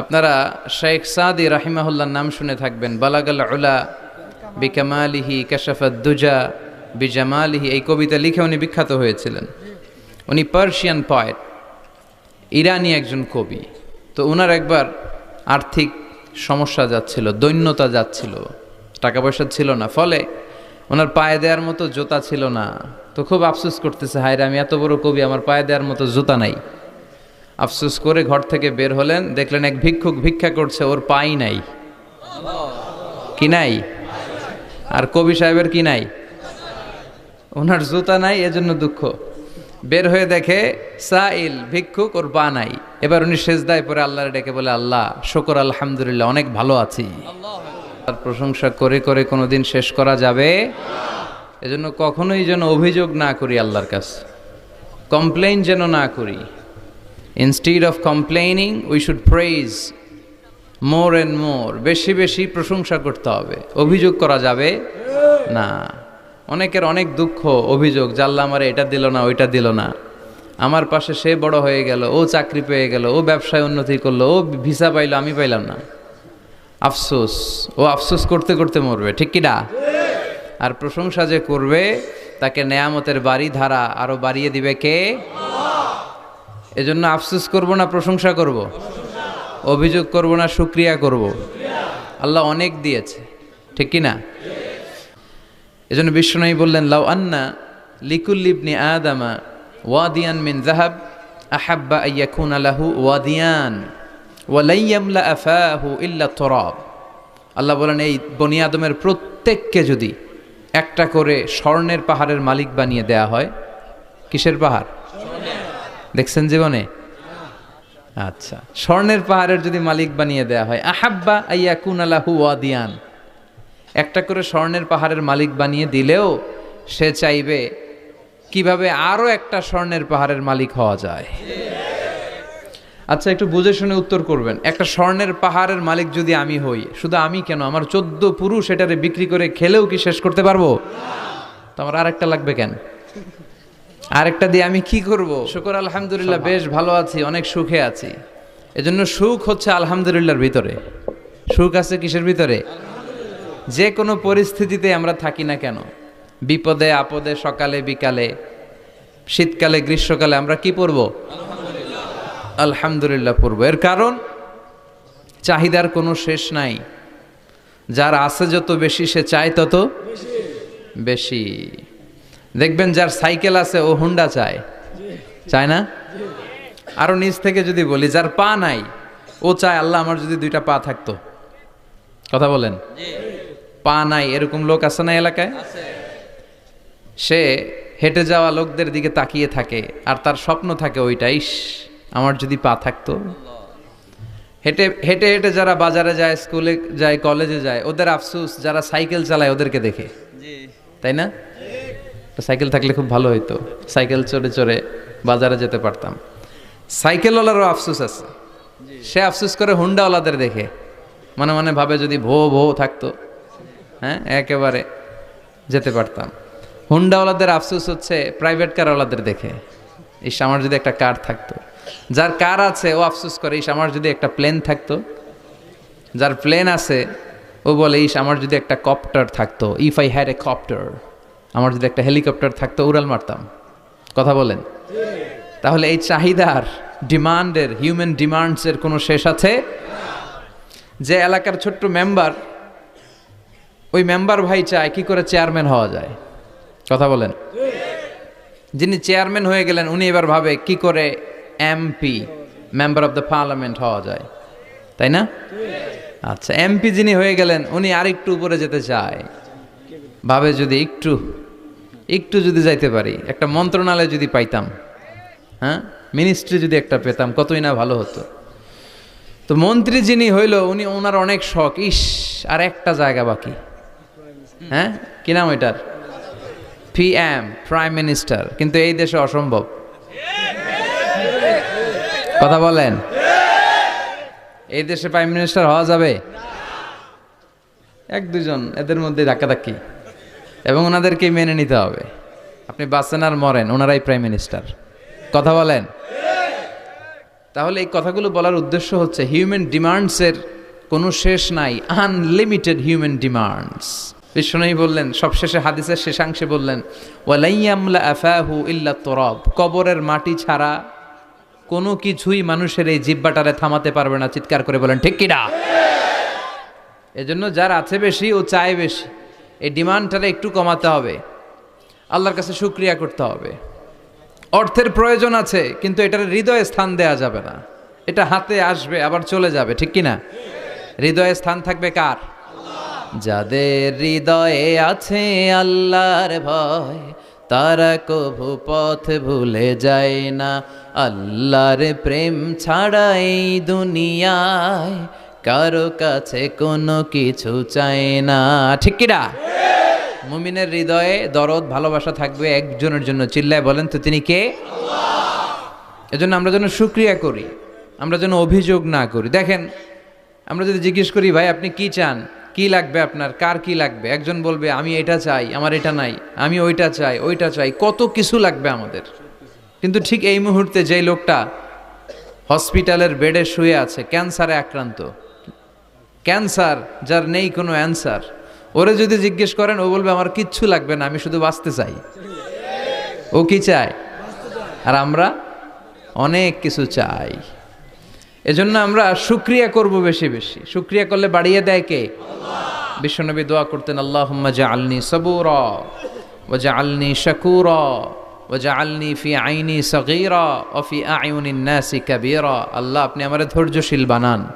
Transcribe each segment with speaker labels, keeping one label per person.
Speaker 1: আপনারা শেখ সাদি রাহিমাহুল্লার নাম শুনে থাকবেন বালাগাল উলা বিকামালিহি কাশাফাদ্দুজা বিজামালিহি এই কবিতা লিখে উনি বিখ্যাত হয়েছিলেন। উনি পার্সিয়ান পয়েট ইরানি একজন কবি। তো ওনার একবার আর্থিক সমস্যা যাচ্ছিল দৈন্যতা যাচ্ছিল টাকা পয়সা ছিল না ফলে ওনার পায়ে দেওয়ার মতো জোতা ছিল না। তো খুব আফসোস করতেছে হায় রে, আমি এত বড় কবি আমার পায়ে দেওয়ার মতো জুতা নাই। আফসোস করে ঘর থেকে বের হলেন, দেখলেন এক ভিক্ষুক ভিক্ষা করছে, ওর পাই নাই। কি নাই? আর কবি সাহেবের কি নাই? ওনার জুতা নাই, এজন্য দুঃখ। বের হয়ে দেখে সাইল, ভিক্ষুক, ওর পা নাই। এবার উনি সেজদায় পরে আল্লাহর ডেকে বলে, আল্লাহ, শকর আলহামদুলিল্লাহ, অনেক ভালো আছি। তার প্রশংসা করে করে কোনোদিন শেষ করা যাবে? এজন্য কখনোই যেন অভিযোগ না করি আল্লাহর কাছে। কমপ্লেন যেন না করি। Instead of complaining we should praise more and more বেশি বেশি প্রশংসা করতে হবে। অভিযোগ করা যাবে না। অনেকের অনেক দুঃখ, অভিযোগ জাল্লা আমারে এটা দিল না, ওইটা দিল না। আমার পাশে সে বড় হয়ে গেল, ও চাকরি পেয়ে গেল, ও ব্যবসায় উন্নতি করল, ও ভিসা পাইলো, আমি পাইলাম না। আফসোস। ও আফসোস করতে করতে মরবে, ঠিক কি না? আর প্রশংসা যে করবে, তাকে নেয়ামতের বাড়ি ধারা আরও বাড়িয়ে দিবে কে? এজন্য আফসোস করব না, প্রশংসা করব। অভিযোগ করব না, শুক্রিয়া করব। আল্লাহ অনেক দিয়েছে, ঠিক কি না এজন্য বিশ্বনবী বললেন, লাউ আন্না লিকুল্লিবনি আদামা ওয়াদিয়ান মিন জাহাব আহাব্বা আইয়াকুন আলাহু ওয়াদিয়ান ওয়ালাইয়ামলা আফাহু ইল্লা তরাব আল্লাহ বলেন, এই বনি আদমের প্রত্যেককে যদি একটা করে স্বর্ণের পাহাড়ের মালিক বানিয়ে দেয়া হয়, কিসের পাহাড়? দেখছেন জীবনে? আচ্ছা। স্বর্ণের পাহাড়ের যদি মালিক বানিয়ে দেয়া হয়, আহাব্বা আইয়াকুন আলাহু ওয়াদিয়ান। একটা করে স্বর্ণের পাহাড়ের মালিক বানিয়ে দিলেও সে চাইবে কীভাবে আরও একটা স্বর্ণের পাহাড়ের মালিক হওয়া যায়। আচ্ছা একটু বুঝে শুনে উত্তর করবেন। একটা স্বর্ণের পাহাড়ের মালিক যদি আমি হই, শুধু আমি কেন? আমার চোদ্দ পুরুষ এটারে বিক্রি করে খেলেও কি শেষ করতে পারব? তো আমার আর একটা লাগবে কেন? আরেকটা দিয়ে আমি কি করব? শুকর আলহামদুলিল্লাহ বেশ ভালো আছি অনেক সুখে আছি। এজন্য সুখ হচ্ছে আলহামদুলিল্লাহর ভিতরে। সুখ আছে কিসের ভিতরে? যে কোনো পরিস্থিতিতে আমরা থাকি না কেন। বিপদে আপদে সকালে বিকালে শীতকালে গ্রীষ্মকালে আমরা কি পড়ব আলহামদুলিল্লাহ পরব। এর কারণ চাহিদার কোনো শেষ নাই। যার আছে যত বেশি সে চায় তত বেশি। দেখবেন যার সাইকেল আছে ও হুন্ডা চায়। চায় না? আরও নিচ থেকে যদি বলি যার পা নাই ও চায় আল্লাহ আমার যদি দুইটা পা থাকতো। কথা বলেন? পা নাই এরকম লোক আছে না এলাকায়? সে হেঁটে যাওয়া লোকদের দিকে তাকিয়ে থাকে আর তার স্বপ্ন থাকে ওইটাই আমার যদি পা থাকতো। হেঁটে হেঁটে হেঁটে যারা বাজারে যায় স্কুলে যায় কলেজে যায় ওদের আফসুস যারা সাইকেল চালায় ওদেরকে দেখে। তাই না? সাইকেল থাকলে খুব ভালো হইতো। সাইকেল চড়ে চড়ে বাজারে যেতে পারতাম। সাইকেলওয়ালারও আফসোস আছে। সে আফসোস করে হুন্ডাওয়ালাদের দেখে। মনে মনে ভাবে যদি ভো ভো থাকতো হ্যাঁ একেবারে যেতে পারতাম। হুন্ডাওয়ালাদের আফসোস হচ্ছে প্রাইভেট কারওয়ালাদের দেখে। ইস, আমার যদি একটা কার থাকতো। যার কার আছে, ও আফসোস করে, ইস, আমার যদি একটা প্লেন থাকতো। যার প্লেন আছে, ও বলে, ইস, আমার যদি একটা কপ্টার থাকতো। If I had a copter আমার যদি একটা হেলিকপ্টার থাকতো, উড়াল মারতাম। কথা বলেন। তাহলে এই চাহিদার, ডিমান্ডের হিউম্যান ডিমান্ডসের কোনো শেষ আছে? যে এলাকার ছোট্ট মেম্বার ওই মেম্বার ভাই চায় কি করে চেয়ারম্যান হওয়া যায়? কথা বলেন। যিনি চেয়ারম্যান হয়ে গেলেন, উনি এবার ভাবে কি করে MP member of the parliament হওয়া যায়। তাই না? আচ্ছা এমপি যিনি হয়ে গেলেন, উনি আরেকটু উপরে যেতে চায়। ভাবে যদি একটু একটু যদি যাইতে পারি, একটা মন্ত্রণালয় যদি পাইতাম হ্যাঁ? মিনিস্ট্রি যদি একটা পেতাম, কতই না ভালো হতো। তো মন্ত্রী যিনি হইল, উনি ওনার অনেক শখ, ইস, আর একটা জায়গা বাকি। হ্যাঁ? কি নাম ওইটার? পিএম প্রাইম মিনিস্টার কিন্তু এই দেশে অসম্ভব। কথা বলেন। এই দেশে প্রাইম মিনিস্টার হওয়া যাবে? এক দুজন এদের মধ্যে ধাক্কাধাক্কি। এবং ওনাদেরকে মেনে নিতে হবে। আপনি বাঁচেন আর মরেন, ওনারাই প্রাইম মিনিস্টার কথা বলেন? তাহলে এই কথাগুলো বলার উদ্দেশ্য হচ্ছে হিউম্যান ডিমান্ডসের কোনো শেষ নাই আনলিমিটেড হিউম্যান ডিমান্ডস বিষ্ণু বললেন, সবশেষে হাদিসের শেষাংশে বললেন তরব। কবরের মাটি ছাড়া কোনো কিছুই মানুষের এই জিব্বাটারে থামাতে পারবে না। চিৎকার করে বলেন, ঠিক কিনা এজন্য যার আছে বেশি, ও চায় বেশি। এই ডিমান্ডটারে একটু কমাতে হবে। আল্লাহর কাছে শুক্রিয়া করতে হবে। অর্থের প্রয়োজন আছে, কিন্তু এটার হৃদয়ে স্থান দেয়া যাবে না। এটা হাতে আসবে, আবার চলে যাবে, ঠিক কিনা? হৃদয়ে স্থান থাকবে কার? যাদের হৃদয়ে আছে আল্লাহর ভয়, তারা কভু পথ ভুলে যায় না। আল্লাহর প্রেম ছাড়া এই দুনিয়ায় কারও কাছে কোনো কিছু চায় না। ঠিক কিনা? মুমিনের হৃদয়ে দরদ, ভালোবাসা থাকবে একজনের জন্য। চিল্লায় বলেন তো, তিনি কে? এজন্য আমরা যেন সুক্রিয়া করি, আমরা যেন অভিযোগ না করি। দেখেন, আমরা যদি জিজ্ঞেস করি, ভাই, আপনি কি চান? কি লাগবে আপনার? কার কি লাগবে? একজন বলবে, আমি এটা চাই, আমার এটা নাই, আমি ওইটা চাই ওইটা চাই, কত কিছু লাগবে আমাদের? কিন্তু ঠিক এই মুহূর্তে যেই লোকটা হসপিটালের বেডে শুয়ে আছে, ক্যান্সারে আক্রান্ত ক্যান্সার যার নেই কোনো অ্যান্সার। ওরে যদি জিজ্ঞেস করেন ও বলবে আমার কিচ্ছু লাগবে না আমি শুধু বাঁচতে চাই। ও কি চায়? আর আমরা অনেক কিছু চাই। এজন্য আমরা সুক্রিয়া করব বেশি বেশি। সুক্রিয়া করলে বাড়িয়ে দেয় কে? বিশ্বনবী দোয়া করতেন আল্লাহ আলনি সবুর ওজা আলনি শাকুর ওজা আলনি ফি আইনি সগীরা অফি আইউনি নাসি কাবীরা। আল্লাহ আপনি আমার ধৈর্যশীল বানান।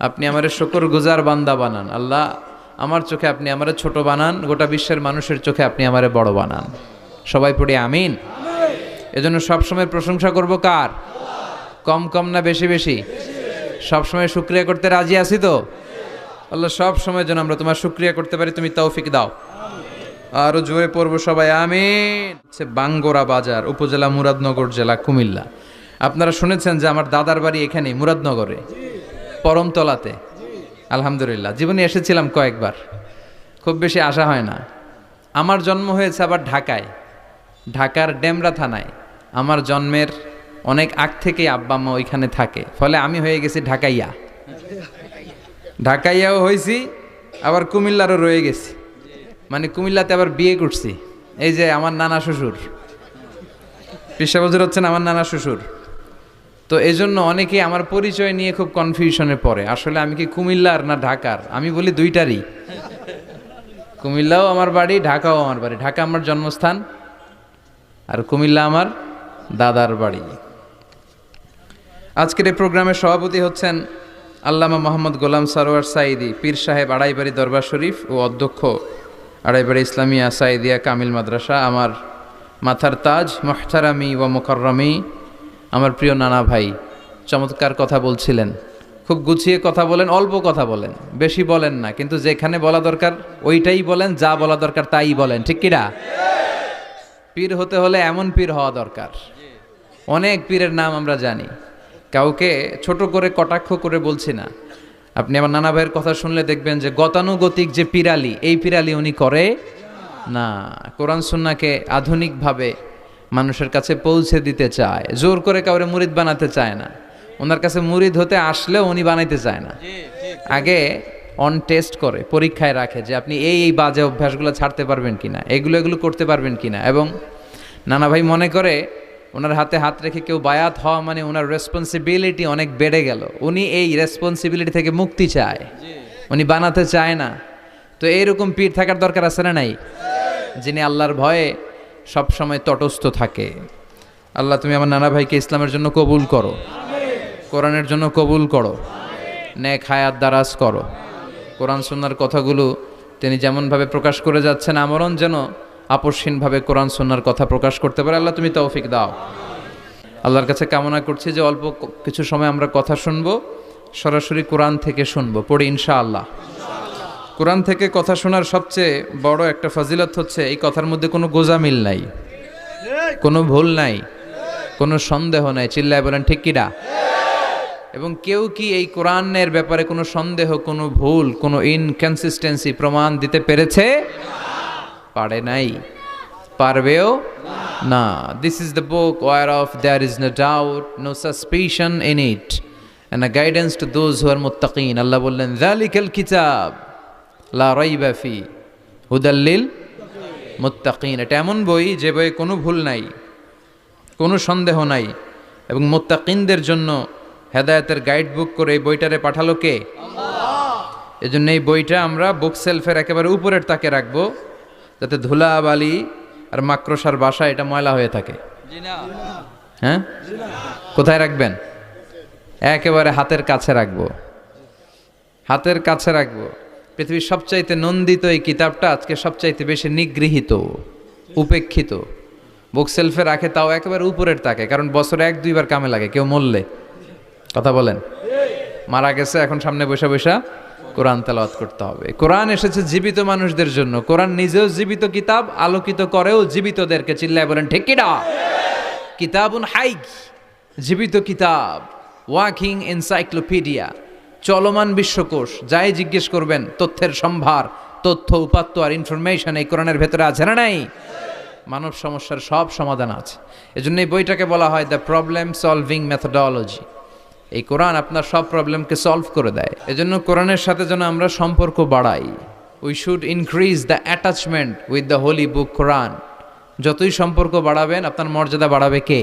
Speaker 1: আপনি আমার শকর গুজার বান্দা বানান। আল্লাহ, আমার চোখে আপনি আমার ছোট বানান, গোটা বিশ্বের মানুষের চোখে আপনি আমারে বড় বানান। সবাই পড়ি আমিন? এজন্য সবসময় প্রশংসা করব কার? কম কম না বেশি বেশি? সবসময় শুক্রিয়া করতে রাজি আছি তো? আল্লাহ সব সময় যেন আমরা তোমার শুক্রিয়া করতে পারি, তুমি তৌফিক দাও। আরও জোরে পড়ব সবাই, আমিন। হচ্ছে বাঙ্গোরা বাজার, উপজেলা মুরাদনগর জেলা, কুমিল্লা। আপনারা শুনেছেন যে আমার দাদার বাড়ি এখানে মুরাদনগরে। পরমতলাতে আলহামদুলিল্লাহ, জীবনে এসেছিলাম কয়েকবার। খুব বেশি আশা হয় না। আমার জন্ম হয়েছে আবার ঢাকায়। ঢাকার ডেমরা থানায়। আমার জন্মের অনেক আগ থেকেই আব্বা মা ওইখানে থাকে। ফলে আমি হয়ে গেছি ঢাকাইয়া। ঢাকাইয়াও হয়েছি আবার কুমিল্লারও রয়ে গেছি। মানে কুমিল্লাতে আবার বিয়ে করছি। এই যে আমার নানা শ্বশুর। পিসা বছর হচ্ছেন আমার নানা শ্বশুর। তো এই জন্য অনেকে আমার পরিচয় নিয়ে খুব কনফিউশনে পড়ে। আসলে আমি কি কুমিল্লার না ঢাকার? আমি বলি দুইটারই। কুমিল্লাও আমার বাড়ি, ঢাকাও আমার বাড়ি। ঢাকা আমার জন্মস্থান আর কুমিল্লা আমার দাদার বাড়ি। আজকের এই প্রোগ্রামের সভাপতি হচ্ছেন আল্লামা মোহাম্মদ গোলাম সারোয়ার সাইদি পীর সাহেব আড়াইবাড়ি দরবার শরীফ ও অধ্যক্ষ আড়াইবাড়ি ইসলামিয়া সাইদিয়া কামিল মাদ্রাসা। আমার মাথার তাজ, মোহতারামি ও মোকররমি আমার প্রিয় নানা ভাই, চমৎকার কথা বলছিলেন। খুব গুছিয়ে কথা বলেন, অল্প কথা বলেন, বেশি বলেন না, কিন্তু যেখানে বলা দরকার, ওইটাই বলেন, যা বলা দরকার তাই বলেন, ঠিক কিনা পীর হতে হলে এমন পীর হওয়া দরকার। অনেক পীরের নাম আমরা জানি। কাউকে ছোট করে, কটাক্ষ করে বলছি না। আপনি আমার নানা ভাইয়ের কথা শুনলে দেখবেন যে গতানুগতিক যে পিরালি, এই পিরালি উনি করে না। কোরআন সুন্নাকে আধুনিকভাবে মানুষের কাছে পৌঁছে দিতে চায়। জোর করে কাউরে মুরিদ বানাতে চায় না। ওনার কাছে মুরিদ হতে আসলেও উনি বানাইতে চায় না। আগে অন টেস্ট করে পরীক্ষায় রাখে যে আপনি এই এই বাজে অভ্যাসগুলো ছাড়তে পারবেন কি না এগুলো এগুলো করতে পারবেন কি না এবং নানা ভাই মনে করে ওনার হাতে হাত রেখে কেউ বায়াত হওয়া মানে ওনার রেসপন্সিবিলিটি অনেক বেড়ে গেল। উনি এই রেসপন্সিবিলিটি থেকে মুক্তি চায়। উনি বানাতে চায় না। তো এইরকম পীর থাকার দরকার আছে না নাই? যিনি আল্লাহর ভয়ে সব সময় তটস্থ থাকে। আল্লাহ, তুমি আমার নানা ভাইকে ইসলামের জন্য কবুল করো। কোরআনের জন্য কবুল করো। নেক হায়াত দারাজ করো। কোরআন সুন্নার কথাগুলো তিনি যেমনভাবে প্রকাশ করে যাচ্ছেন, আমরণ যেন আপসহীনভাবে কোরআন সুন্নার কথা প্রকাশ করতে পারে। আল্লাহ, তুমি তৌফিক দাও। আল্লাহর কাছে কামনা করছি যে অল্প কিছু সময় আমরা কথা শুনব, সরাসরি কোরআন থেকে শুনব। পড়ি ইনশা আল্লাহ কোরআন থেকে কথা শোনার সবচেয়ে বড় একটা ফজিলত হচ্ছে, এই কথার মধ্যে কোনো গোজামিল নাই, কোনো ভুল নাই, কোনো সন্দেহ নাই। চিল্লায় বলেন, ঠিক কিনা এবং কেউ কি এই কোরআনের ব্যাপারে কোনো সন্দেহ, কোনো ভুল, কোনো ইনকনসিস্টেন্সি প্রমাণ দিতে পেরেছে? পারে নাই। পারবেও না। This is the book whereof there is no doubt no suspicion in it and a guidance to those who are মুত্তাকিন আল্লাহ বললেন জালিকাল কিতাব লা হুদাল্লিল মুত্তাকিন। এটা এমন বই যে বইয়ে কোনো ভুল নাই কোনো সন্দেহ নাই। এবং মোত্তাকিনদের জন্য হেদায়েতের গাইড বুক করে এই বইটারে পাঠালো কে? এজন্য এই বইটা আমরা বুক সেলফের একেবারে উপরের তাকে রাখব যাতে ধুলা বালি আর মাক্রসার বাসা এটা ময়লা হয়ে থাকে। হ্যাঁ? কোথায় রাখবেন? একেবারে হাতের কাছে রাখব। হাতের কাছে রাখব। পৃথিবীর সবচাইতে নন্দিত এই কিতাবটা আজকে সবচাইতে বেশি নিগৃহীত, উপেক্ষিত। বুক সেলফে রাখে, তাও একেবারে উপরের তাকে, কারণ বছরে এক, দুইবার কামে লাগে, কেউ মরলে। কথা বলেন। মারা গেছে, এখন সামনে বসে বসে কোরআন তেলাওয়াত করতে হবে। কোরআন এসেছে জীবিত মানুষদের জন্য। কোরআন নিজেও জীবিত কিতাব, আলোকিত করেও জীবিতদেরকে চিল্লায় বলেন, ঠিক কিনা? কিতাবুন হাইক জীবিত কিতাব, ওয়াকিং এনসাইক্লোপিডিয়া। চলমান বিশ্বকোষ, যাই জিজ্ঞেস করবেন, তথ্যের সম্ভার, তথ্য, উপাত্ত আর ইনফরমেশন এই কোরআনের ভেতরে আছে না নাই? মানব সমস্যার সব সমাধান আছে। এজন্য এই বইটাকে বলা হয় দ্য প্রবলেম সলভিং মেথডোলজি এই কোরআন আপনার সব প্রবলেমকে সলভ করে দেয়। এজন্য কোরআনের সাথে যেন আমরা সম্পর্ক বাড়াই। We should increase the attachment with the holy book Quran যতই সম্পর্ক বাড়াবেন, আপনার মর্যাদা বাড়াবে কে?